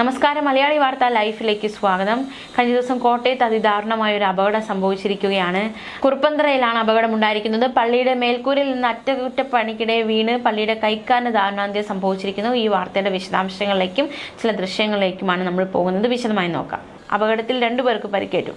നമസ്കാരം. മലയാളി വാർത്ത ലൈഫിലേക്ക് സ്വാഗതം. കഴിഞ്ഞ ദിവസം കോട്ടയത്ത് അതിദാരുണമായ ഒരു അപകടം സംഭവിച്ചിരിക്കുകയാണ്. കുറുപ്പന്തറയിലാണ് അപകടം ഉണ്ടായിരിക്കുന്നത്. പള്ളിയുടെ മേൽക്കൂരിൽ നിന്ന് അറ്റകുറ്റപ്പണിക്കിടെ വീണ് പള്ളിയുടെ കൈക്കാരന് ദാരുണാന്ത്യം സംഭവിച്ചിരിക്കുന്നു. ഈ വാർത്തയുടെ വിശദാംശങ്ങളിലേക്കും ചില ദൃശ്യങ്ങളിലേക്കുമാണ് നമ്മൾ പോകുന്നത്. വിശദമായി നോക്കാം. അപകടത്തിൽ രണ്ടുപേർക്ക് പരിക്കേറ്റു.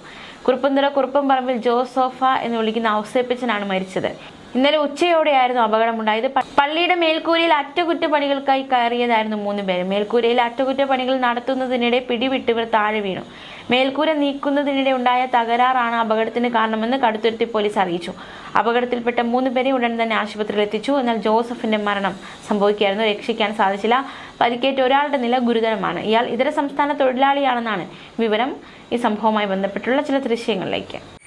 കുറുപ്പന്തറ കുറുപ്പം പറമ്പിൽ ജോസോഫ എന്ന് വിളിക്കുന്ന ഔസേപ്പച്ചനാണ് മരിച്ചത്. ഇന്നലെ ഉച്ചയോടെയായിരുന്നു അപകടമുണ്ടായത്. പള്ളിയുടെ മേൽക്കൂരയിൽ അറ്റകുറ്റപ്പണികൾക്കായി കയറിയതായിരുന്നു മൂന്ന് പേര്. മേൽക്കൂരയിൽ അറ്റകുറ്റപ്പണികൾ നടത്തുന്നതിനിടെ പിടിവിട്ടിവർ താഴെ വീണു. മേൽക്കൂര നീക്കുന്നതിനിടെ ഉണ്ടായ തകരാറാണ് അപകടത്തിന് കാരണമെന്ന് കടുത്തുരുത്തി പോലീസ് അറിയിച്ചു. അപകടത്തിൽപ്പെട്ട മൂന്ന് പേരെ ഉടൻ തന്നെ ആശുപത്രിയിൽ എത്തിച്ചു. എന്നാൽ ജോസഫിന്റെ മരണം സംഭവിക്കുകയായിരുന്നു. രക്ഷിക്കാൻ സാധിച്ചില്ല. പരിക്കേറ്റ ഒരാളുടെ നില ഗുരുതരമാണ്. ഇയാൾ ഇതര സംസ്ഥാന തൊഴിലാളിയാണെന്നാണ് വിവരം. ഈ സംഭവവുമായി ബന്ധപ്പെട്ടുള്ള ചില ദൃശ്യങ്ങളിലേക്ക്.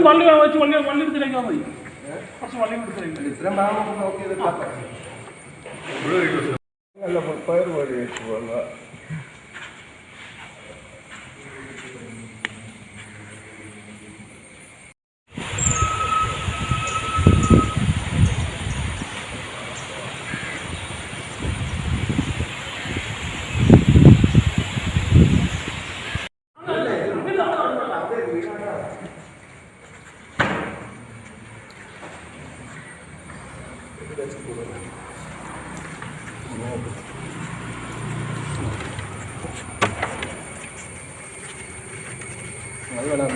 വള്ളി വെച്ച് വള്ളി വള്ളി എടുത്തിലേക്കാ മതി കുറച്ച് വള്ളി എടുത്തിലേക്ക് ഇത്രയും ഭാഗം നോക്കിയത് നല്ല പയർ പോലെ വെച്ച് പോകുന്ന അത് വേണം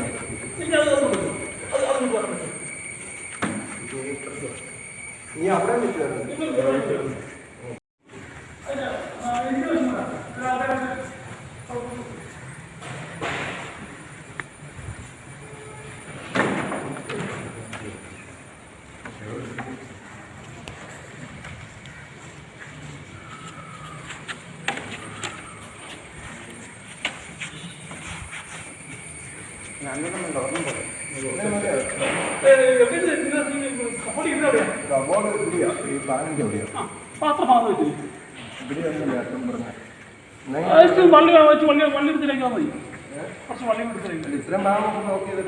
നീ അവിടെ നിൽക്കുന്നു വള്ളി വെച്ച് വള്ളി വള്ളി എടുത്തിരിക്കാൻ മതി കുറച്ച് വള്ളി എടുത്തിരിക്കാം ഇത്രയും ഭാഗം നോക്കിയത്